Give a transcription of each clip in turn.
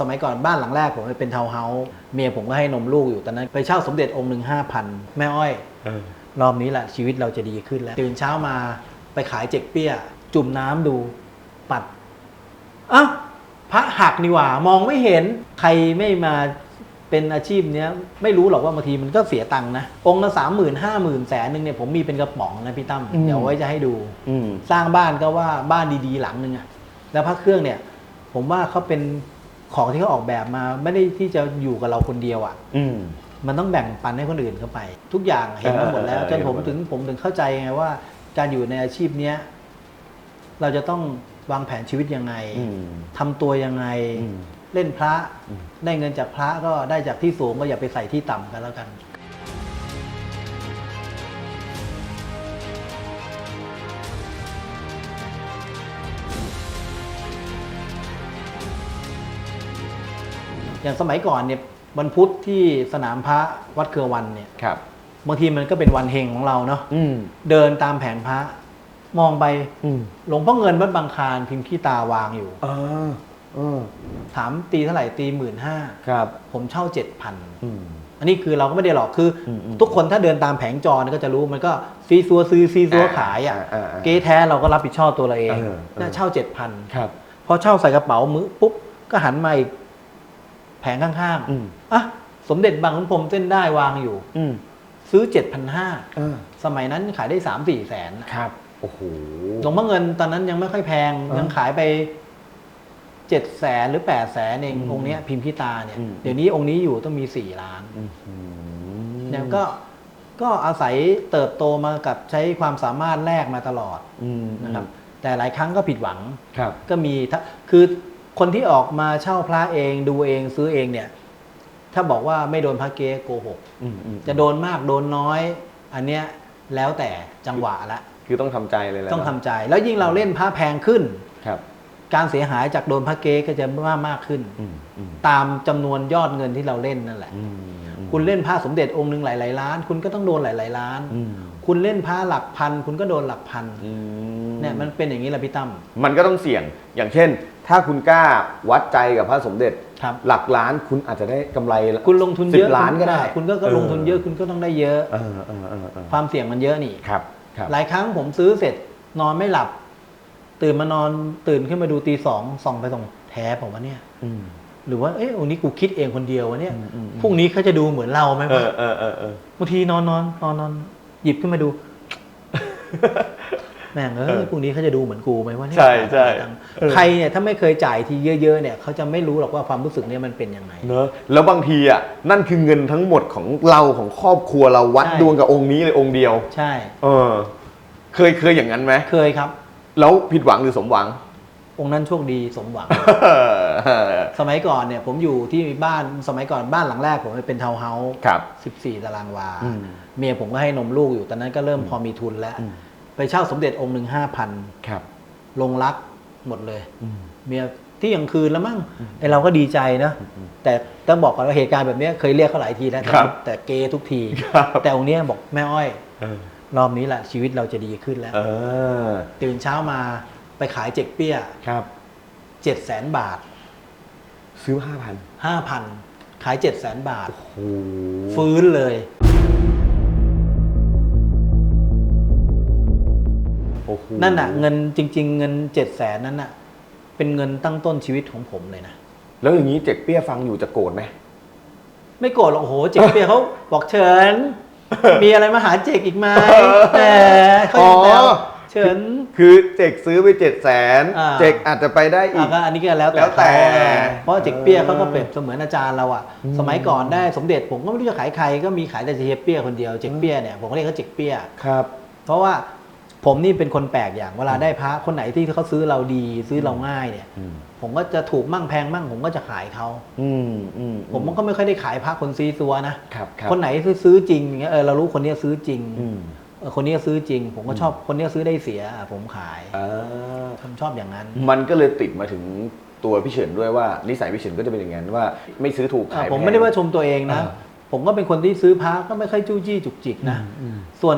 สมัยก่อนบ้านหลังแรกผมเป็นทาวน์เฮาส์เมียผมก็ให้นมลูกอยู่ตอนนั้น ไปเช่าสมเด็จองค์หนึ่งห้าพันแม่อ้อยเออรอบนี้แหละชีวิตเราจะดีขึ้นแล้วตื่นเช้ามาไปขายเจ็กเปี้ย จุ่มน้ำดูปัดอ้าวพระหักนี่หว่ามองไม่เห็นใครไม่มาเป็นอาชีพเนี้ยไม่รู้หรอกว่าบางทีมันก็เสียตังค์นะ องค์ละสามหมื่นห้าหมื่นแสนหนึ่งเนี่ยผมมีเป็นกระป๋องนะพี่ตั้มอืม เดี๋ยวไว้จะให้ดู อืม สร้างบ้านก็ว่าบ้านดีๆ หลังหนึ่งอะแล้วพระเครื่องเนี่ย ผมว่าเขาเป็น ของที่เขาออกแบบมาไม่ได้ที่จะอยู่กับเราคนเดียวอะอืมมันต้องแบ่งปันให้คนอื่นเข้าไป ทุกอย่างเห็นมาหมดแล้วเออจนผมเห็นหมดถึงผมถึงเข้าใจไงว่า การอยู่ในอาชีพเนี้ยเราจะต้องวางแผนชีวิตยังไงอืมทำตัวยังไงอืมเล่นพระอืมได้เงินจากพระก็ได้จากที่สูงก็อย่าไปใส่ที่ต่ำกันแล้วกัน อย่างสมัยก่อนเนี่ยวันพุธที่สนามพระวัดเครือวันเนี่ยครับ บางทีมันก็เป็นวันเฮงของเราเนาะอืมเดินตามแผงพระ มองไปอืมหลวงพ่อเงินวัดบางคลานพิมพ์ขี้ตาวางอยู่เออเออถามตีเท่าไหร่ตีหมื่นห้าครับ ผมเช่าเจ็ดพันอืม อันนี้คือเราก็ไม่ได้หรอกคืออมอืมทุกคนถ้าเดินตามแผงจอเนี่ยก็จะรู้มันก็ซีซัวซื้อซีซัวขายอะอ่าอ่าอ่าเก๊แท้เราก็รับผิดชอบตัวเราเองเออเออ น่าเช่าเจ็ดพัน ครับ พอเช่าใส่กระเป๋ามือปุ๊บก็หันมาอีก แผงข้างอืม ๆอะสมเด็จบางขุนพรหมเส้นได้วางอยู่ อืมซื้อเจ็ดพันห้าเออสมัยนั้นขายได้สามสี่แสนครับ โอ้โห หลวงพ่อเงินตอนนั้นยังไม่ค่อยแพงเออยังขายไปเจ็ดแสนหรือแปดแสนเองอืมองค์เนี้ยพิมพ์พิตาเนี่ย อืม เดี๋ยวนี้องค์นี้อยู่ต้องมีสี่ล้านอื้อหือเนี่ยก็ก็อาศัยเติบโตมากับใช้ความสามารถแลกมาตลอดอืมนะครับ แต่หลายครั้งก็ผิดหวัง ครับ ก็มีถ้าคือ คนที่ออกมาเช่าพระเองดูเองซื้อเองเนี่ย ถ้าบอกว่าไม่โดนพระเก๊โกหกอืมอืมจะโดนมากโดนน้อย อันเนี้ยแล้วแต่จังหวะละคือต้องทำใจเลยแหละต้องทำใจ แล้วยิ่งเราเล่นพระแพงขึ้นครับ การเสียหายจากโดนพระเก๊ก็จะมากมากขึ้นอืมอืมตามจำนวนยอดเงินที่เราเล่นนั่นแหละอืมอืมคุณเล่นพระสมเด็จองค์หนึ่งหลายๆล้าน คุณก็ต้องโดนหลายๆล้านอืมคุณเล่นพระหลักพัน คุณก็โดนหลักพันอืมเนี่ยมันเป็นอย่างนี้แหละพี่ตั้มมันก็ต้องเสี่ยงอย่างเช่น ถ้าคุณกล้าวัดใจกับพระสมเด็จ ครับ หลักล้านคุณอาจจะได้กำไรคุณลงทุนเยอะ10ล้านก็ได้คุณก็ลงทุนเยอะคุณก็ต้องได้เยอะ เออเออเออเออความเสี่ยงมันเยอะนี่ ครับครับหลายครั้งผมซื้อเสร็จนอนไม่หลับ ตื่นมานอนตื่นขึ้นมาดูตีสองส่องไปส่องแท้ผมว่าเนี่ย อืม หรือว่าเอ๊ะวันนี้กูคิดเองคนเดียววะเนี่ยอืมอืมอืม พรุ่งนี้เขาจะดูเหมือนเราไหมเอวะอเออเออเออบางทีนอนนอนนอนนอนหยิบขึ้นมาดู แม่งเอ้ยพรุ่งนี้เขาจะดูเหมือนกูไหมว่าเนี่ยใช่ใช่ตังค์ใครเนี่ยถ้าไม่เคยจ่ายทีเยอะๆเนี่ยเขาจะไม่รู้หรอกว่าความรู้สึกเนี่ยมันเป็นยังไงเนอะแล้วบางทีอะนั่นคือเงินทั้งหมดของเราของครอบครัวเราวัดใช่ดวงกับองค์นี้เลยองค์เดียว ใช่ เออ เคยเคยอย่างนั้นไหมเคยครับ แล้วผิดหวังหรือสมหวัง องค์นั้นโชคดีสมหวัง สมัยก่อนเนี่ย ผมอยู่ที่บ้านสมัยก่อนบ้านหลังแรกผมเป็นทาวน์เฮาส์ครับ14ตารางวาอืมเมียผมก็ให้นมลูกอยู่ตอนนั้นก็เริ่มพอมีทุนแล้วอืม ไปเช่าสมเด็จองค์หนึ่งห้าพันครับลงรักหมดเลยอืม เมียที่ยังคืนแล้วมั้งไอเราก็ดีใจนะแต่ต้องบอกก่อนว่าเหตุการณ์แบบเนี้ยเคยเรียกเขาหลายทีแล้วแต่ครับแต่เกทุกที ครับ แต่องค์เนี้ยบอกแม่อ้อย เออรอบนี้แหละชีวิตเราจะดีขึ้นแล้ว เออตื่นเช้ามาไปขายเจ็กเปี้ยครับเจ็ดแสนบาทซื้อห้าพันห้าพันขายเจ็ดแสนบาท โอ้โหฟื้นเลย นั่นน่ะ เงินจริง ๆ เงินเจ็ดแสนนั้นน่ะ เป็นเงินตั้งต้นชีวิตของผมเลยนะ แล้วอย่างนี้เจ็กเปี้ยฟังอยู่จะโกรธไหมไม่โกรธหรอกโอ้โหเจ๊กเปียเขาบอกเฉิน มีอะไรมาหาเจ๊กอีกไหมแหมเขายังแซวอ๋อเฉิน คือเจ็กซื้อไปเจ็ดแสนอ่า เจ็กอาจจะไปได้อีอะก ก็อันนี้ก็แล้วแต่แล้วแต่ เขาเพราะเจ๊กเปียเขาก็เปรียบเออเสมือนอาจารย์เราอะอืมสมัยก่อนได้สมเด็จผมก็ไม่รู้จะขายใครก็มีขายแต่เจ๊กเปียคนเดียวเจ๊กเปียเนี่ยผมก็เรียกเขาเจ๊กเปียครับ เพราะว่า ผมนี่เป็นคนแปลกอย่างเวลาได้พระคนไหนที่เขาซื้อเราดีซื้อเราง่ายเนี่ย อืมผมก็จะถูกมั่งแพงมั่ง ผมก็จะขายเขาอืมอืมผมก็ไม่ค่อยได้ขายพระคนซีซัวนะครับครับคนไหนซื้อซื้อจริงอย่างเงี้ยเออเรารู้คนเนี้ยซื้อจริงอืมเออคนเนี้ยซื้อจริง ผมก็ชอบคนเนี้ยซื้อได้เสียอะผมขายอ่า ผมชอบอย่างนั้น มันก็เลยติดมาถึงตัวพี่เฉินด้วยว่านิสัยพี่เฉินก็จะเป็นอย่างนั้นว่าไม่ซื้อถูกอะขายผมแพงไม่ได้ว่าชมตัวเองนะ อ่าผมก็เป็นคนที่ซื้อพระก็ไม่ค่อยจู้จี้จุกจิกนะอืมส่วน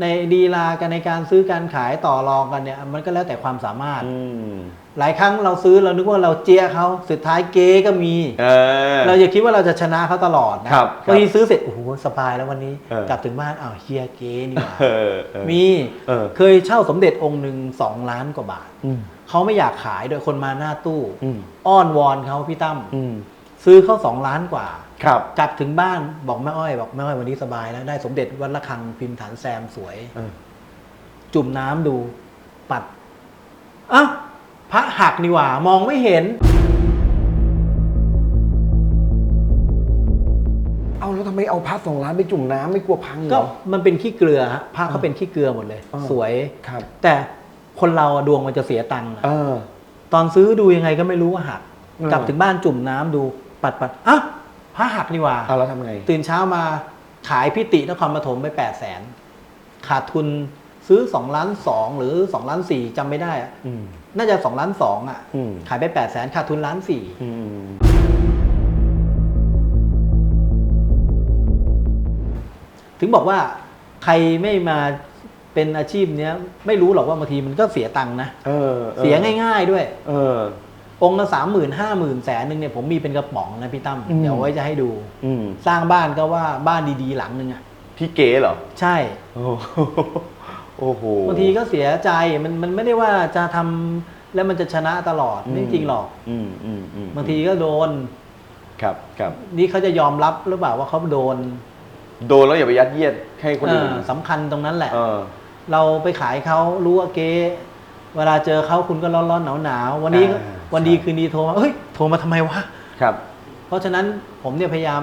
ในดีลากันในการซื้อการขายต่อรองกันเนี่ย มันก็แล้วแต่ความสามารถ อืม หลายครั้งเราซื้อเรานึกว่าเราเจียเขาสุดท้ายเก๊ก็มี เออ เราอย่าคิดว่าเราจะชนะเขาตลอดนะครับครับบางทีซื้อเสร็จโอ้โหสบายแล้ววันนี้ เออ กลับถึงบ้านอ้าวเฮียเก๊นี่หว่าเออเออ มีเออ เคยเช่าสมเด็จองค์หนึ่งสองล้านกว่าบาทอืมเขาไม่อยากขายโดยคนมาหน้าตู้ อืมอ้อนวอนเขาพี่ตั้มอืม ซื้อเขาสองล้านกว่า ครับ กลับถึงบ้านบอกแม่อ้อยบอกแม่อ้อยวันนี้สบายแล้วได้สมเด็จวัดระฆังพิมพ์ฐานแซมสวย เออจุ่มน้ำดูปัดอ้าวพระหักนี่หว่ามองไม่เห็น เอาแล้วทำไมเอาพัดสองล้านไปจุ่มน้ำไม่กลัวพังเหรก็อ มันเป็นขี้เกลือฮะพระเขาเป็นขี้เกลือหมดเลย อ่า สวย ครับ แต่คนเราอะดวงมันจะเสียตังค์อะเออ ตอนซื้อดูยังไงก็ไม่รู้ว่าหักเออกลับถึงบ้านจุ่มน้ำดูปัดปัดอ้าว พระหักนี่หว่า เอาแล้วทำไง ตื่นเช้ามาขายพิตินครปฐมไปแปดแสนขาดทุนซื้อสองล้านสองหรือสองล้านสี่จำไม่ได้อะอืม น่าจะสองล้านสองอะ อืม ขายไปแปดแสนขาดทุนล้านสี่อืม ถึงบอกว่าใครไม่มาเป็นอาชีพเนี้ย ไม่รู้หรอกว่าบางทีมันก็เสียตังค์นะ เออออเสียง่าย ๆด้วย เออ องค์ละสามหมื่นห้าหมื่นแสนหนึ่งเนี่ยผมมีเป็นกระป๋องนะพี่ตั้มอืม เดี๋ยวไว้จะให้ดู อืมสร้างบ้านก็ว่าบ้านดีๆหลังหนึ่งอะพี่เก๋เหรอ ใช่โอ้โหโอ้โห บางทีก็เสียใจมันมันไม่ได้ว่าจะทำแล้วมันจะชนะตลอดไม่จริงหรอกอืมอืมอืมบางทีก็โดน ครับครับ นี่เขาจะยอมรับหรือเปล่าว่าเขาโดนโดนแล้วอย่าไปยัดเยียดให้คนอื่นเออสำคัญตรงนั้นแหละ เออ เราไปขายเขารู้ว่าเก๊เวลาเจอเขาคุณก็ร้อนร้อนหนาวหนาวๆวันนี้ก็อ่า วันดีใช่คืนดีโทรมาเฮ้ยโทรมาทำไมวะครับ เพราะฉะนั้นผมเนี่ยพยายาม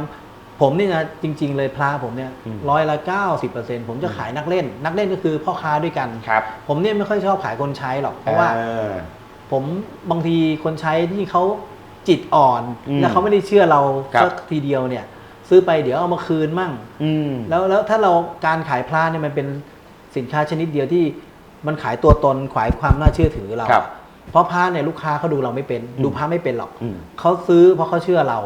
ผมนี่นะจริง ๆ เลยพระผมเนี่ยอืมร้อยละเก้าสิบเปอร์เซ็นผมจะขายนักเล่น นักเล่นก็คือพ่อค้าด้วยกันครับผมเนี่ยไม่ค่อยชอบขายคนใช้หรอกเพราะว่าออผมบางทีคนใช้ที่เขาจิตอ่อนอืมแล้วเขาไม่ได้เชื่อเราครับสักทีเดียวเนี่ย ซื้อไปเดี๋ยวเอามาคืนมั่งอืมแล้วแล้วถ้าเราการขายพระเนี่ยมันเป็นสินค้าชนิดเดียวที่มันขายตัวตนขายความน่าเชื่อถือเราครับ เพราะพระเนี่ยลูกค้าเขาดูเราไม่เป็นอืมดูพระไม่เป็นหรอกอืม เขาซื้อเพราะเขาเชื่อเรา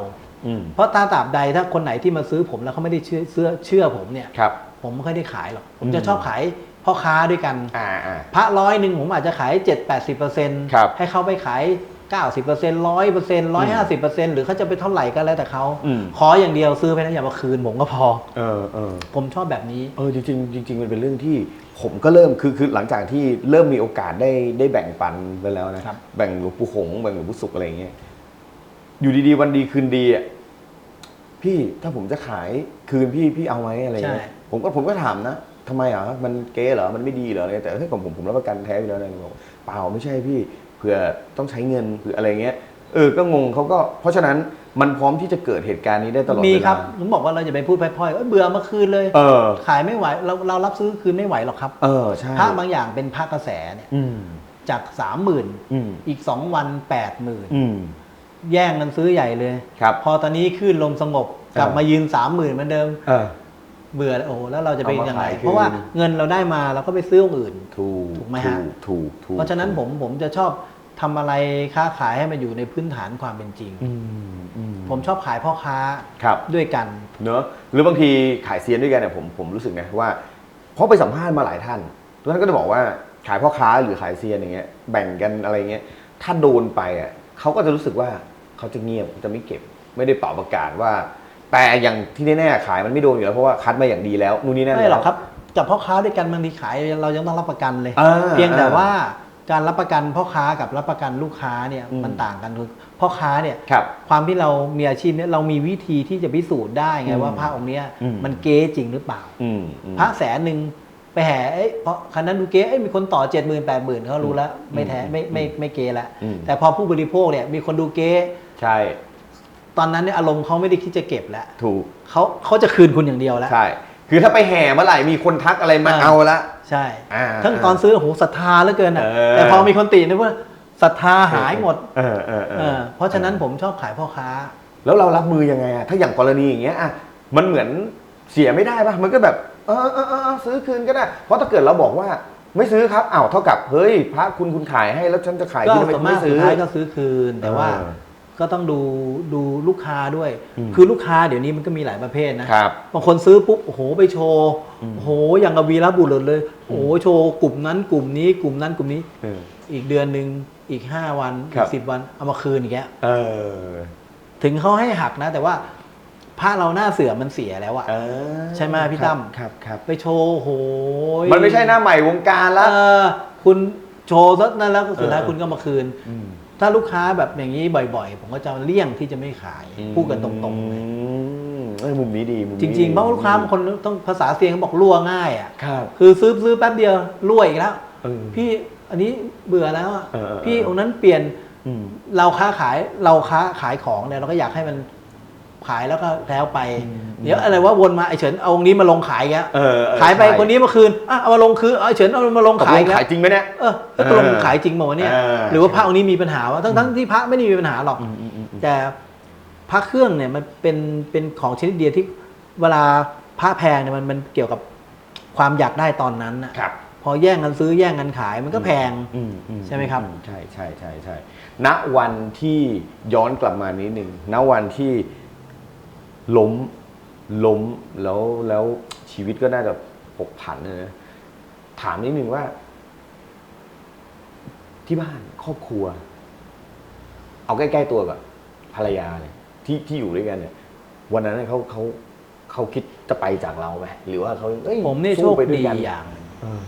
อืมเพราะตาตราบใดถ้าคนไหนที่มาซื้อผมแล้วเขาไม่ได้เชื่อเชื่อเชื่อผมเนี่ย ครับ ผมไม่ค่อยได้ขายหรอก ผมอืมจะชอบขายพ่อค้าด้วยกัน อ่าอ่า พระร้อยหนึ่งผมอาจจะขาย 7 8 0เปอร์เซ็นต์ครับให้เขาไปขาย 90เปอร์เซ็นต์ร้อยเปอร์เซ็นต์ร้อยห้าสิบเปอร์เซ็นต์หรือเขาจะไปเท่าไหร่ก็แล้วแต่เขาอืม ขออย่างเดียวซื้อไปแล้วอย่ามาคืนผมก็พอ เออเออ ผมชอบแบบนี้ เออจริงๆจริง ๆ มันเป็นเรื่องที่ผมก็เริ่มคือคือหลังจากที่เริ่มมีโอกาสได้ได้แบ่งปันไปแล้วนะครับ แบ่งหลวงปู่หงส์แบ่งหลวงปู่ศุกร์อะไรอย่างเงี้ยอยู่ดีๆวันดีคืนดีอะพี่ถ้าผมจะขายคืนพี่พี่เอาไหมอะไรเงี้ยใช่ ผมก็ผมก็ถามนะทำไมอะมันเก๊เหรอมันไม่ดีเหรออะไรแต่เฮ้ยผมผมผมรับประกันแท้อยู่แล้วอะไรบอกเปล่าไม่ใช่พี่ เผื่อต้องใช้เงินเผื่ออะไรเงี้ยเออก็งงเขาก็เพราะฉะนั้นมันพร้อมที่จะเกิดเหตุการณ์นี้ได้ตลอดมีเวลาครับผมบอกว่าเราอย่าไปพูดพร่อยๆเอ้ยเบื่อมาคืนเลยเออ ขายไม่ไหวเราเรารับซื้อคืนไม่ไหวหรอกครับเออใช่พระบางอย่างเป็นพระกระแสเนี่ยอืมจากสามหมื่นอืมอีกสองวันแปดหมื่นอืม แย่งกันซื้อใหญ่เลย ครับพอตอนนี้ขึ้นลมสงบกลับเออ มายืนสามหมื่นเหมือนเดิม เออ เบื่อแล้วโอ้โหแล้วเราจะเป็นเอามายังไงขายคืน เพราะว่าเงินเราได้มาเราก็ไปซื้อองค์อื่น ถูกถูกไหมฮะ ถูกถูกเพราะฉะนั้นผมผมจะชอบทำอะไรค้าขายให้มันอยู่ในพื้นฐานความเป็นจริง อืมอืมผมชอบขายพ่อค้าครับ ด้วยกัน เนอะหรือบางทีขายเซียนด้วยกันเนี่ยผมผมรู้สึกนะว่าเพราะไปสัมภาษณ์มาหลายท่านทุกท่านก็จะบอกว่าขายพ่อค้าหรือขายเซียนอย่างเงี้ยแบ่งกันอะไรเงี้ยถ้าโดนไปอะเขาก็จะรู้สึกว่าเขาจะเงียบจะไม่เก็บ ไม่ได้เป่าประกาศว่า แต่อย่างที่แน่ๆขายมันไม่โดนอยู่แล้วเพราะว่าคัดมาอย่างดีแล้วนู่นนี่นั่นไม่หรอกแล้วครับกับพ่อค้าด้วยกันบางทีขายเรายังต้องรับประกันเลยอ่าเพียงแต่ว่าการรับประกันพ่อค้ากับรับประกันลูกค้าเนี่ยอืมมันต่างกันคือพ่อค้าเนี่ยครับความที่เรามีอาชีพเนี่ยเรามีวิธีที่จะพิสูจน์ได้ไงอืมว่าพระองค์เนี้ยอืมมันเก๊จริงหรือเปล่าอืมอืมพระแสนหนึ่งไปแห่เอ้ยเพราะคันนั้นดูเก๊เอ้ยมีคนต่อเจ็ดหมื่นแปดหมื่นเขารู้แล้ว ไม่แท้ไม่ไม่ไม่เก๊แล้วอืมแต่พอผู้บริโภคเนี่ยมีคนดูเก๊ใช่ ตอนนั้นเนี่ยอารมณ์เขาไม่ได้คิดจะเก็บแล้วถูกเขาเขาจะคืนคุณอย่างเดียวแล้ว ใช่ คือถ้าไปแห่เมื่อไหร่มีคนทักอะไรมาอ่าเอาละใช่อ่าทั้งตอนซื้อโอ้โหศรัทธาเหลือเกินอะเออแต่พอมีคนตินะว่าศรัทธาหายหมดเออเออเออเออเพราะฉะนั้นผมชอบขายพ่อค้า แล้วเรารับมือยังไงอะถ้าอย่างกรณีอย่างเงี้ยอะมันเหมือนเสียไม่ได้ปะมันก็แบบเออเออเออเออซื้อคืนก็ได้ เพราะถ้าเกิดเราบอกว่าไม่ซื้อครับอ้าวเท่ากับเฮ้ยพระคุณคุณขายให้แล้วฉันจะขายก็ที่ทำไมส่วนคุณมากไม่สุซื้ดอท้ายก็ซื้อคืนแต่ว่าเออ ก็ต้องดูดูลูกค้าด้วยอืมคือลูกค้าเดี๋ยวนี้มันก็มีหลายประเภทนะครับ บางคนซื้อปุ๊บโอ้โหไปโชว์อืมโอ้โหอย่างกับวีรบุรุษเลยโอ้โหโชว์กลุ่มนั้นกลุ่มนี้กลุ่มนั้นกลุ่มนี้เอออีกเดือนหนึ่งอีกห้าวันครัอีบกสิบวันเอามาคืนอีกแกเออถึงเขาให้หักนะ แต่ว่าพระเราหน้าเสือมันเสียแล้วอะเออใช่ไหมพี่ตั้มครับครับไปโชว์โอ้โหมันไม่ใช่หน้าใหม่วงการละเออคุณโชว์ซะนั่นแล้วสุดท้ายเออคุณก็มาคืนม ถ้าลูกค้าแบบอย่างนี้บ่อยๆ ผมก็จะเลี่ยงที่จะไม่ขายพูดกันตรงๆเลยมเอ้ยมุมนี้ดีมุมจนี้ริงๆดีเพราะลูกค้าบางคนต้องภาษาเซียงเขาบอกรั่วง่ายอะครับ คือซื้อซื้อแป๊บเดียวรั่วอีกแล้ว เออพี่อันนี้เบื่อแล้วอะเออเออพี่องค์นั้นเปลี่ยน อืม เราค้าขายเราค้าขายของเนี่ยเราก็อยากให้มัน ขายแล้วก็แล้วไปอืมเดี๋ยวอะไรว่าวนมาไอ้เฉินเอาองค์นี้มาลงขายแกเออเออขายไปใช่คนนี้มาคืนอะเอามาลงคืนเอาไอ้เฉินเอามาลงตกขาลยงอีกแล้ขายวจริงไหมเนี่ยเออแล้วตกลงเออขายจริงเปล่าวะเนี่ยเออหรือว่าพระองค์นี้มีปัญหาวะทั้งทั้งที่พระไม่ได้มีปัญหาหรอกอืมอืมอืมอืมแต่พระเครื่องเนี่ยมันเป็นเป็นของชนิดเดียวที่เวลาพระแพงเนี่ยมันมันเกี่ยวกับความอยากได้ตอนนั้นน่ะครับพอแย่งกันซื้อแย่งกันขายมันก็แพงอืมอืใช่ไหมครับอืใช่ใช่ใช่ใช่ณวันที่ย้อนกลับมานิดหนึ่งณวันที่ ล้มล้มแล้วแล้วชีวิตก็น่าจะผกผันเลยนะถามนิดนึงว่า ที่บ้านครอบครัว เอาใกล้ๆตัวก่อนภรรยาเนี่ยที่ที่อยู่ด้วยกันเนี่ย วันนั้นเขาเขาเขาคิดจะไปจากเราไหมหรือว่าเขาอ้ผมเนี่ยโชสู้คไปวยดีกันอย่างหนึ่งเออ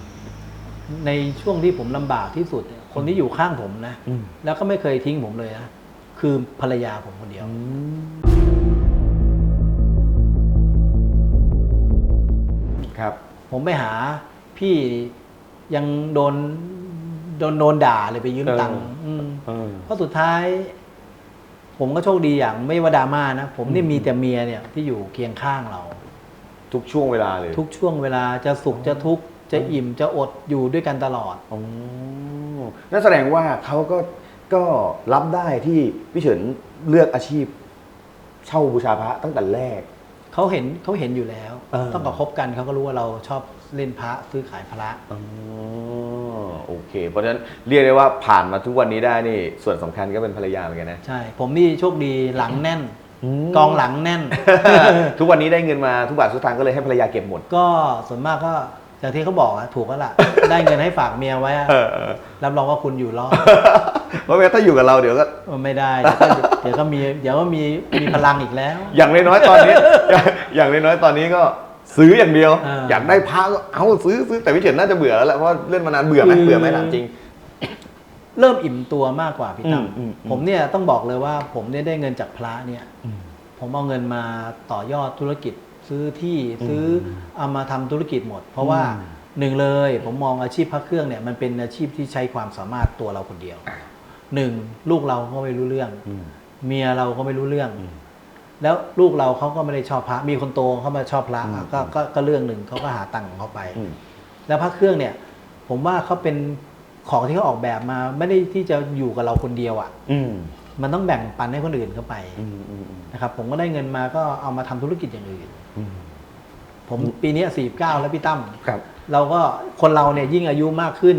ในช่วงที่ผมลำบากที่สุดเนี่ยคนที่อยู่ข้างผมนะอืมแล้วก็ไม่เคยทิ้งผมเลยนะคือภรรยาผมคนเดียว ครับ ผมไปหาพี่ยังโดนโดนโดนด่าเลยไปยืมตังค์เอออืมเออ เพราะสุดท้าย ผมก็โชคดีอย่างไม่ว่าดราม่านะ ผมนี่อืมมีแต่เมียเนี่ยที่อยู่เคียงข้างเรา ทุกช่วงเวลาเลยทุกช่วงเวลาจะสุขจะทุกข์จะอิ่มจะอดอยู่ด้วยกันตลอด อ๋อนั่นแสดงว่าเขาก็ก็รับได้ที่พี่เฉินเลือกอาชีพ เช่าบูชาพระตั้งแต่แรก เขาเห็นเขาเห็นอยู่แล้ว เออ ต้องกับคบกันเขาก็รู้ว่าเราชอบเล่นพระซื้อขายพระ อ๋อโอเค เพราะฉะนั้นเรียกได้ว่าผ่านมาทุกวันนี้ได้นี่ ส่วนสำคัญก็เป็นภรรยาเหมือนกันนะใช่ ผมนี่โชคดีหลังแน่นอืมกองหลังแน่น ทุกวันนี้ได้เงินมาทุกบาททุกสตางค์ก็เลยให้ภรรยาเก็บหมด ก็ส่วนมากก็อย่างที่เขาบอกอะถูกแล้วล่ะ ได้เงินให้ฝากเมียไว้อะเออเออรับรองว่าคุณอยู่รอดเพราะว่าถ้าอยู่กับเราเดี๋ยวก็ไม่ได้เดี๋ยวก็ เดี๋ยวก็มีเดี๋ยวก็มีมีพลังอีกแล้ว อย่างน้อยๆตอนนี้ อย่างอย่างน้อยๆตอนนี้ก็ซื้ออย่างเดียวเอออยากได้พระก็เอาซื้อซื้อแต่พี่เฉินน่าจะเบื่อแล้วแหละเพราะว่าเล่นมานานเบื่อไหมคือเบื่อไหมถามจริง เริ่มอิ่มตัวมากกว่าพี่ตั้มอืมอืมอืมผมเนี่ยต้องบอกเลยว่า ผมเนี่ยได้เงินจากพระเนี่ยผมเอาเงินมาต่อยอดธุรกิจ ซื้อที่ซื้ออเอามาทำธุรกิจหมด เพราะว่าอืมหนึ่งเลยผมมองอาชีพพระเครื่องเนี่ยมันเป็นอาชีพที่ใช้ความสามารถตัวเราคนเดียวหนึ่งลูกเราก็ไม่รู้เรื่องอืม เมียเราก็ไม่รู้เรื่องอืมแล้วลูกเราเขาก็ไม่ได้ชอบพระ มีคนโตเขามาชอบพระอืมอะก็ก็ก็เรื่องหนึ่งเขาก็หาตังค์ของเขาไปอืมแล้วพระเครื่องเนี่ย ผมว่าเขาเป็นของที่เขาออกแบบมา ไม่ได้ที่จะอยู่กับเราคนเดียวอะ่ะอืมมันต้องแบ่งปันให้คนอื่นเข้าไปอืมอืมอืมนะครับผมก็ได้เงินมาก็เอามาทำธุรกิจอย่างอื่นอืมผมปีนี้สี่เก้าแล้วพี่ตั้มครับเราก็คนเราเนี่ยยิ่งอายุมากขึ้น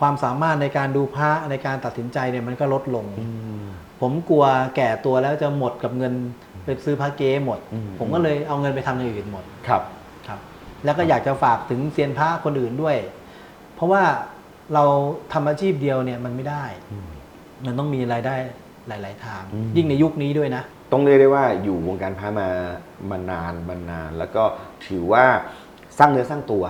ความสามารถในการดูพระในการตัดสินใจเนี่ยมันก็ลดลงอืม ผมกลัวแก่ตัวแล้วจะหมดกับเงินไปซื้อพระเก๊หมดอืมผมก็เลยเอาเงินไปทำอย่างอื่นหมดครับครับ แล้วก็อยากจะฝากถึงเซียนพระคนอื่นด้วย เพราะว่าเราทำอาชีพเดียวเนี่ยมันไม่ได้ มันต้องมีรายได้หลาย ๆ ทางอืมยิ่งในยุคนี้ด้วยนะ ต้องเรียกได้ว่าอยู่วงการพระมามานานมานาน แล้วก็ถือว่าสร้างเนื้อสร้างตัว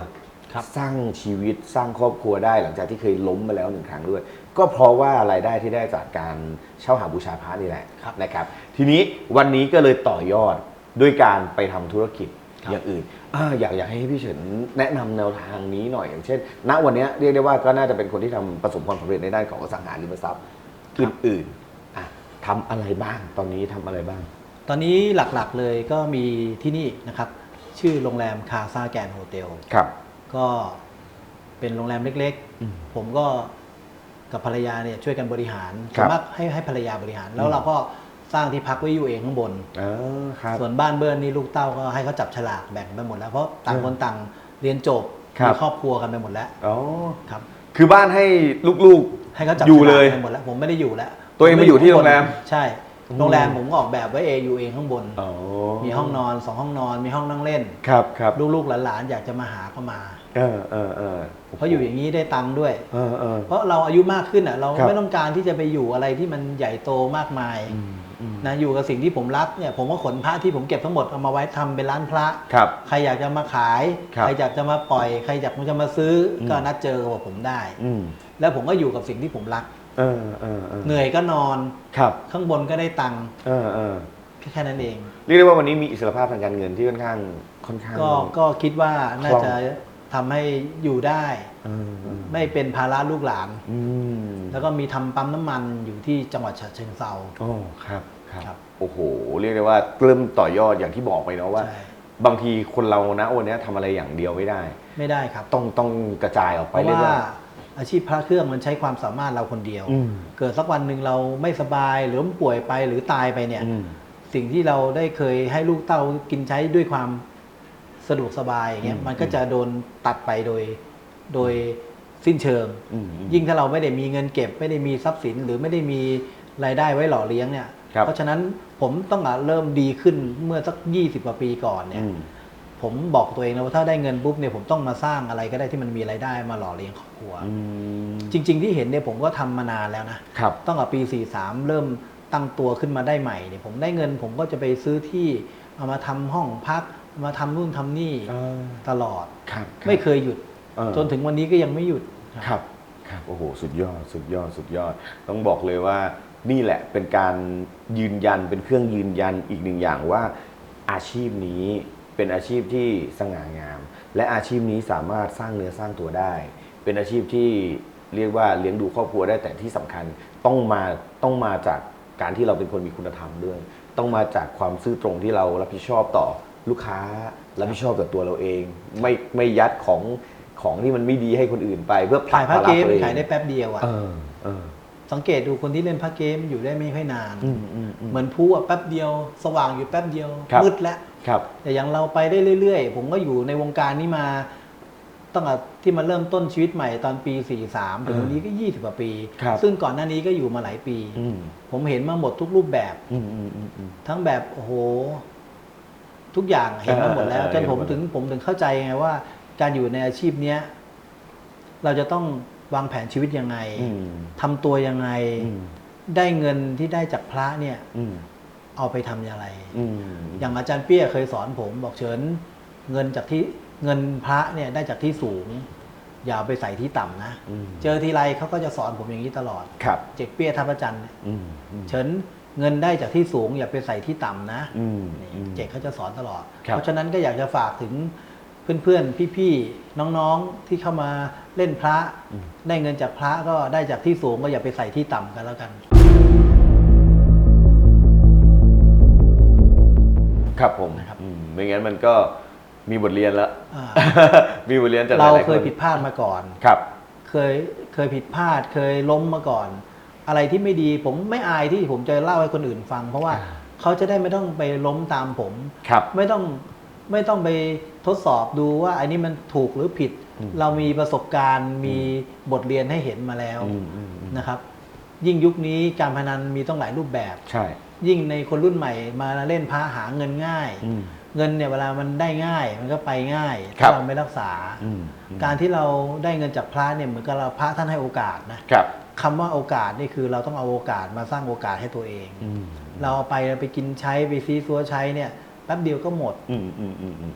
ครับสร้างชีวิตสร้างครอบครัวได้หลังจากที่เคยล้มมาแล้วหนึ่งครั้งด้วย ก็เพราะว่ารายได้ที่ได้จากการเช่าหาบูชาพระนี่แหละครับนะครับ ทีนี้วันนี้ก็เลยต่อยอดด้วยการไปทำธุรกิจครับอย่างอื่นอาอยากอยากให้พี่เฉินแนะนำแนวทางนี้หน่อยอย่างเช่น ณวันนี้เรียกได้ว่าก็น่าจะเป็นคนที่ทำประสบความสำเร็จในด้านของอสังหาริมทรัพย์อื่นๆอะทำอะไรบ้างตอนนี้ทำอะไรบ้าง ตอนนี้หลักๆเลยก็มีที่นี่นะครับ ชื่อโรงแรมคาซาแกนโฮเทลครับ ก็เป็นโรงแรมเล็กอืมๆผมก็ กับภรรยาเนี่ยช่วยกันบริหารครับส่วนมากให้ให้ภรรยาบริหาร แล้วเราก็สร้างที่พักไว้อยู่เองข้างบน เออครับ ส่วนบ้านเบิร์นนี่ลูกเต้าก็ให้เขาจับฉลากแบ่งไปหมดแล้วเพราะต่างคนต่างเรียนจบครับ มีครอบครัวกันไปหมดแล้วอ๋อครับ คือบ้านให้ลูก ให้เขาจับอยู่ฉเลลากยไปหมดแล้วผมไม่ได้อยู่แล้วตัวเองมาอยู่ที่โรงแรม ใช่โรงแรมผมก็ออกแบบไว้เองอยู่เองข้างบนอ๋อมีห้องนอนสองห้องนอน มีห้องนั่งเล่น ครับครับ ลูกๆหลานๆอยากจะมาหาก็มา เออเออเออเพราะอยู่อย่างนี้ได้ตังค์ด้วย เออเออ เพราะเราอายุมากขึ้นอะเราครับ ไม่ต้องการที่จะไปอยู่อะไรที่มันใหญ่โตมากมายอืมอืมนะอยู่กับสิ่งที่ผมรักเนี่ยผมก็ขนพระที่ผมเก็บทั้งหมดเอามาไว้ทำเป็นร้านพระ ครับ ใครอยากจะมาขาย ครับใครอยากจะมาปล่อย ใครอยากจะมาซื้ออม ก็นัดเจอกับผมได้ อืมแล้วผมก็อยู่กับสิ่งที่ผมรัก เออเออเออเหนื่อยก็นอนครับ ข้างบนก็ได้ตังค์เออเออแค่นั้นเอง เรียกได้ว่าวันนี้มีอิสรภาพทางการเงินที่ค่อนข้างค่อนข้าง ก็ก็คิดว่าน่าคล่องจะ ทำให้อยู่ได้เออเออไม่เป็นภาระลูกหลาน อืมแล้วก็มีทำปั๊มน้ำมันอยู่ที่จังหวัดฉะเชิงเซาโอ้ครับครับ ครับ โอ้โห เรียกได้ว่าเริ่มต่อยอดอย่างที่บอกไปเนาะว่า ใช่บางทีคนเรานะวันนี้ทำอะไรอย่างเดียวไม่ได้ ไม่ได้ครับ ต้องต้องกระจายออกเพไปราะเรื่ว่าอยอาชีพพระเครื่องมันใช้ความสามารถเราคนเดียว ๆอืมเกิดสักวันหนึ่งเราไม่สบายหรือป่วยไปหรือตายไปเนี่ย อืม สิ่งที่เราได้เคยให้ลูกเต้ากินใช้ด้วยความ สะดวกสบายอย่างเงี้ยอืมมันก็จะโดนตัดไปโดยโดยสิ้นเชิงอืมยิ่งถ้าเราไม่ได้มีเงินเก็บ ไม่ได้มีทรัพย์สินหรือไม่ได้มีรายได้ไว้หล่อเลี้ยงเนี่ยครับเพราะฉะนั้นผมต้องเริ่มดีขึ้นเมื่อสักยี่สิบกว่าปีก่อนเนี่ยอืมผมบอกตัวเองนะว่าถ้าได้เงินปุ๊บเนี่ยผมต้องมาสร้างอะไรก็ได้ที่มันมีรายได้มาหล่อเลี้ยงครอบครัวอืมจริง ๆ ที่เห็นเนี่ยผมก็ทำมานานแล้วนะครับตั้งแต่ปี 43 เริ่มตั้งตัวขึ้นมาได้ใหม่เนี่ยผมได้เงินผมก็จะไปซื้อที่เอามาทำห้องพักเอา มาทำนู่นทำนี่เออตลอดครับไม่เคยหยุดเออจนถึงวันนี้ก็ยังไม่หยุดครับครับโอ้โห สุดยอด สุดยอด สุดยอด ต้องบอกเลยว่านี่แหละเป็นการยืนยันเป็นเครื่องยืนยันอีกหนึ่งอย่างว่าอาชีพนี้เป็นอาชีพที่สง่างาม และอาชีพนี้สามารถสร้างเนื้อสร้างตัวได้ เป็นอาชีพที่เรียกว่าเลี้ยงดูครอบครัวได้แต่ที่สำคัญต้องมาต้องมาจากการที่เราเป็นคนมีคุณธรรมด้วย ต้องมาจากความซื่อตรงที่เรารับผิดชอบต่อ ลูกค้ารับผิดชอบต่อตัวเราเอง ไม่ไม่ยัดของของที่มันไม่ดีให้คนอื่นไป เพื่อผลัขากยพระภาระเกมตัวเองขายได้แป๊บเดียวอะเออเออสังเกตดูคนที่เล่นพระเกมอยู่ได้ไม่ค่อยนาน อืมอืมอืม เหมือนผู้อะแป๊บเดียว สว่างอยู่แป๊บเดียวครับ มืดแล้ว ครับ แต่อย่างเราไปได้เรื่อยๆ ผมก็อยู่ในวงการนี้มาตั้งแต่ที่มาเริ่มต้นชีวิตใหม่ตอนปี 43 ถึงวันนี้ก็ 20กว่าปี ครับ ซึ่งก่อนหน้านี้ก็อยู่มาหลายปี อืมผมเห็นมาหมดทุกรูปแบบ อืมอืมอืมอืม ทั้งแบบโอ้โห ทุกอย่างเห็นมาหมดแล้วเออเออจนผมเห็นหมดถึงผมถึงเข้าใจไงว่า การอยู่ในอาชีพเนี้ยเราจะต้องวางแผนชีวิตยังไงอืมทำตัวยังไงอืมได้เงินที่ได้จากพระเนี่ยอืมเอาไปทำอย่างไรอืมอย่างอาจารย์เปี้ยเคยสอนผม บอกเฉินเงินจากที่เงินพระเนี่ยได้จากที่สูง อย่าเอาไปใส่ที่ต่ำนะอืมเจอทีไรเขาก็จะสอนผมอย่างนี้ตลอดครับเจกเปี้ยท่าพระจันทร์เนี่ยอืมอืมเฉิน เงินได้จากที่สูงอย่าไปใส่ที่ต่ำนะอืมนี่อืมเจกเขาจะสอนตลอด ครับ เพราะฉะนั้นก็อยากจะฝากถึงเพื่อนๆ พี่ๆ น้องๆ ที่เข้ามาเล่นพระ ได้เงินจากพระก็ได้จากที่สูงก็อย่าไปใส่ที่ต่ำกันแล้วกัน ครับผมนะครับ อืมไม่งั้นมันก็มีบทเรียนแล้วอ่า มีบทเรียนจากหเราลายๆเคยนผิดพลาดมาก่อน ครับ เคยเคยผิดพลาดเคยล้มมาก่อน อะไรที่ไม่ดีผมไม่อายที่ผมจะเล่าให้คนอื่นฟัง เพราะว่าอ่าเขาจะได้ไม่ต้องไปล้มตามผมครับไม่ต้องไม่ต้องไปทดสอบดูว่าอันนี้มันถูกหรือผิดอืมเรามีประสบการณ์มีบทเรียนให้เห็นมาแล้วอืมอืมอืมนะครับ ยิ่งยุคนี้การพนันมีต้องหลายรูปแบบใช่ ยิ่งในคนรุ่นใหม่มาเล่นพระหาเงินง่ายอืมเงินเนี่ยเวลามันได้ง่าย มันก็ไปง่ายครัถ้าบเราไม่รักษาอืมอืมการที่เราได้เงินจากพระเนี่ยเหมือนกับเราพระท่านให้โอกาสนะครับ คำว่าโอกาสนี่คือเราต้องเอาโอกาสมาสร้างโอกาสให้ตัวเอง อืมเราเอาไปไปกินใช้ไปซีซัวใช้เนี่ยแป๊บเดียวก็หมด อืมอืมอืมอืม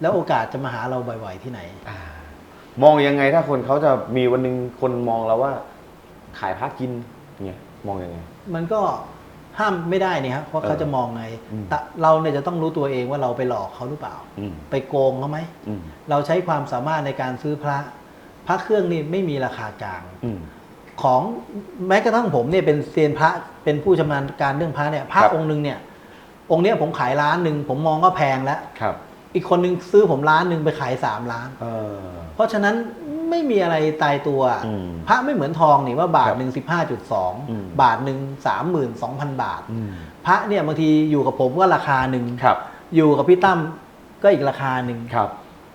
แล้วโอกาสจะมาหาเราบ่อยๆที่ไหน อ่ามองยังไงถ้าคนเขาจะมีวันหนึ่งคนมองเราว่า ขายพระกินเนี่ยมองยังไง มันก็ห้ามไม่ได้นี่ครับเพราะเออเขาจะมองไงอืม แต่เราเนี่ยจะต้องรู้ตัวเองว่าเราไปหลอกเขาหรือเปล่า อืมไปโกงเขาไหม อืมเราใช้ความสามารถในการซื้อพระ พระเครื่องนี่ไม่มีราคากลาง อืม ของแม้กระทั่งผมเนี่ยเป็นเซียนพระเป็นผู้ชำนาญการเรื่องพระเนี่ยพระครับ องค์หนึ่งเนี่ย องค์เนี้ยผมขายล้านหนึ่งผมมองก็แพงแล้ว ครับอีกคนนึงซื้อผมล้านหนึ่งไปขายสามล้าน เออ เพราะฉะนั้นไม่มีอะไรตายตัว อืมพระไม่เหมือนทองนี่ว่าบาทครับหนึ่งสิบห้าจุดสองอืม บาทหนึ่งสามหมื่นสองพันบาท อืมพระเนี่ยบางทีอยู่กับผมก็ราคาหนึ่งครับอยู่กับพี่ตั้มก็อีกราคาหนึ่ง ครับ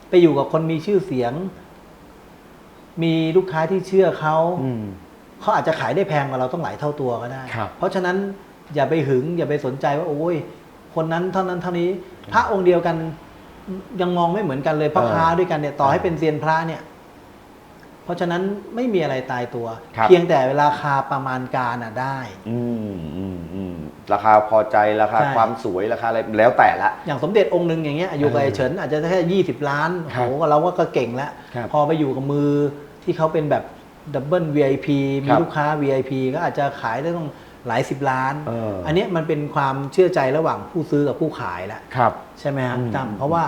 ไปอยู่กับคนมีชื่อเสียง มีลูกค้าที่เชื่อเขา อืม เขาอาจจะขายได้แพงกว่าเราต้องหลายเท่าตัวก็ได้ ครับ เพราะฉะนั้นอย่าไปหึงอย่าไปสนใจว่าโอ้ยคนนั้นเท่านั้นเท่านี้ พระองค์เดียวกันยังมองไม่เหมือนกันเลยพระเออพระด้วยกันเนี่ยต่อให้เป็นเซียนพระเนี่ย เพราะฉะนั้นไม่มีอะไรตายตัว ครับ เพียงแต่ราคาประมาณการอะได้ อืมอืมอืมราคาพอใจราคาใช่ ความสวยราคาอะไรแล้วแต่ละ อย่างสมเด็จองค์หนึ่งอย่างเงี้ยอยู่กับเออไอ้เฉินอาจจะแค่ยี่สิบล้านครัโอ้บโหเราว่าก็เก่งแล้ว ครับพอไปอยู่กับมือที่เขาเป็นแบบ ดับเบิล VIP คมีรับลูกค้า VIP ก็อาจจะขายได้ต้องหลายสิบล้านเอออันเนี้ยมันเป็นความเชื่อใจระหว่างผู้ซื้อกับผู้ขายแล้วครับใช่ไหมครับอืมตั้มเพราะว่า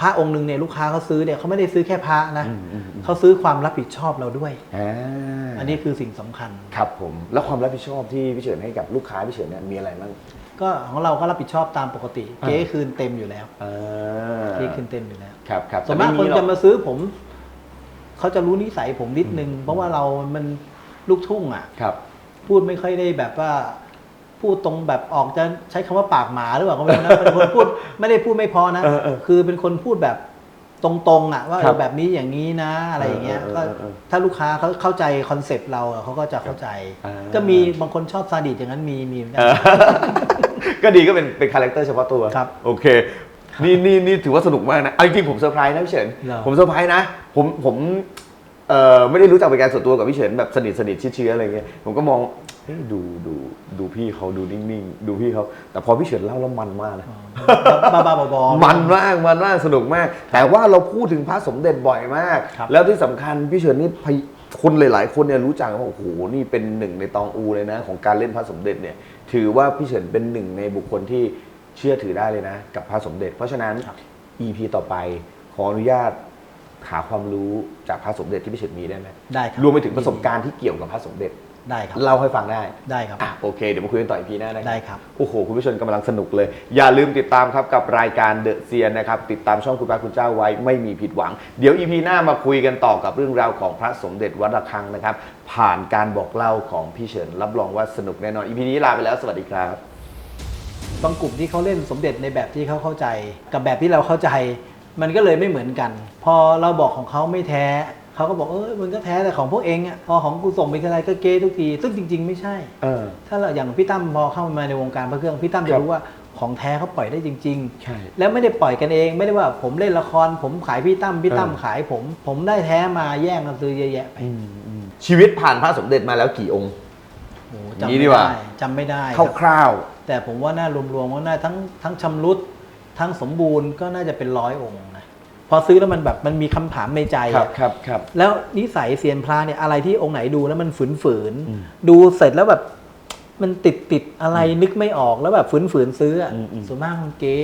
พระองค์หนึ่งเนี่ยลูกค้าเขาซื้อเนี่ยเขาไม่ได้ซื้อแค่พระนะอืมอืมอืมเขาซื้อความรับผิดชอบเราด้วยอ่าอันนี้คือสิ่งสำคัญครับผมแล้วความรับผิดชอบที่พี่เฉินให้กับลูกค้าพี่เฉินเนี่ยมีอะไรบ้างก็ของเราก็รับผิดชอบตามปกติอ่าเก๊คืนเต็มอยู่แล้วอ่าเก๊คืนเต็มอยู่แล้วครับครับส่วนมากแต่คนไหรอจะมาซื้อผม เขาจะรู้นิสัยผมนิดนึง เพราะว่าเรามันลูกทุ่งอะครับ พูดไม่ค่อยได้แบบว่า พูดตรงแบบออกจะใช้คำว่าปากหมาหรือเปล่าก็ไม่รู้นะเป็นคนพูดไม่ได้พูดไม่พอนะ เออเออคือเป็นคนพูดแบบตรงๆอะว่าครับเออแบบนี้อย่างนี้นะอะไรอย่างเงี้ยเออเอก็อเออเออถ้าลูกค้าเขาเข้าใจคอนเซปต์เราอะเขาก็จะเข้าใจ อ่า ก็มีบางคนชอบซาดิสอย่างนั้นมีมีเหมือนกันเออก็ดีก็เป็นเป็นคาแรคเตอร์เฉพาะตัวครับ โอเค นี่นี่นี่ถือว่าสนุกมากนะเอาจริงๆผมเซอร์ไพรส์นะพี่เฉินเหรอ ผมเซอร์ไพรส์นะผมผมเอ่อไม่ได้รู้จักเป็นการส่วนตัวกับพี่เฉินแบบสนิทสนิทเชื้อๆอะไรเงี้ยผมก็มองเฮ้ยดูดูดูพี่เขาดูนิ่งๆดูพี่เขาแต่พอพี่เฉินเล่าแล้วมันมากนะ บ้าบ้าๆบอๆ มันมากมันมากสนุกมาก แต่ว่าเราพูดถึงพระสมเด็จบ่อยมาก ครับ แล้วที่สำคัญพี่เฉินนี่พยคนหลาย ๆ คนเนี่ยรู้จักว่าโอ้โหนี่เป็นหนึ่งในตองอูเลยนะ ของการเล่นพระสมเด็จเนี่ย ถือว่าพี่เฉินเป็นหนึ่งในบุคคลที่ เชื่อถือได้เลยนะ กับพระสมเด็จ เพราะฉะนั้นครับ EP ต่อไปขออนุญาตหาความรู้จากพระสมเด็จที่พี่เฉินมีได้ไหมได้ครับรวมไปถึงประสบการณ์ที่เกี่ยวกับพระสมเด็จได้ครับเล่าให้ฟังได้ได้ครับอะโอเค เดี๋ยวมาคุยกันต่อ EP หน้านะได้ครับโอ้โหคุณผู้ชมกำลังสนุกเลย อย่าลืมติดตามครับกับรายการเดอะเซียนนะครับติดตามช่องคุณพระคุณเจ้าไว้ไม่มีผิดหวัง เดี๋ยว EP หน้ามาคุยกันต่อกับเรื่องราวของพระสมเด็จวัดระฆังนะครับ ผ่านการบอกเล่าของพี่เฉินรับรองว่าสนุกแน่นอน EP นี้ลาไปแล้วสวัสดีครับ บางกลุ่มที่เขาเล่นสมเด็จในแบบที่เขาเข้าใจ กับแบบที่เราเข้าใจ มันก็เลยไม่เหมือนกัน พอเราบอกของเขาไม่แท้เขาก็บอกเออมันก็แท้แต่ของพวกเองอะพอของกูส่งไปทีไรก็เก้ทุกทีซึ่งจริง ๆ ไม่ใช่ เออ ถ้าเราอย่างพี่ตั้มพอเข้ามาในวงการพระเครื่องพี่ตั้มคจะรับรู้ว่าของแท้เขาปล่อยได้จริงใช่ๆแล้วไม่ได้ปล่อยกันเองไม่ได้ว่าผมเล่นละคร ผมขายพี่ตั้มพี่ตั้มเออ ขายผม ผมได้แท้มาแย่งกันซื้อเยอะแยะไปชีวิตผ่านพระสมเด็จมาแล้วกี่องค์ โอ้โหอย่างจำนี้ไม่ดีกว่า ได้จำไม่ได้ครับคร่าว แต่ผมว่าน่ารวมๆว่าน่าทั้งทั้งชำรุดทั้งสมบูรณ์ก็น่าจะเป็นร้อยองค์นะพอซื้อแล้วมันแบบมันมีคำถามในใจๆครับอะครับครับ แล้วนิสัยเซียนพระเนี่ยอะไรที่องค์ไหนดูแล้วมันฝืนฝืนๆอืมดูเสร็จแล้วแบบมันติดติดๆอะไรนึกไม่ออกแล้วแบบฝืนฝืนๆซื้ออะอืมอืม ส่วนมากมันเก๊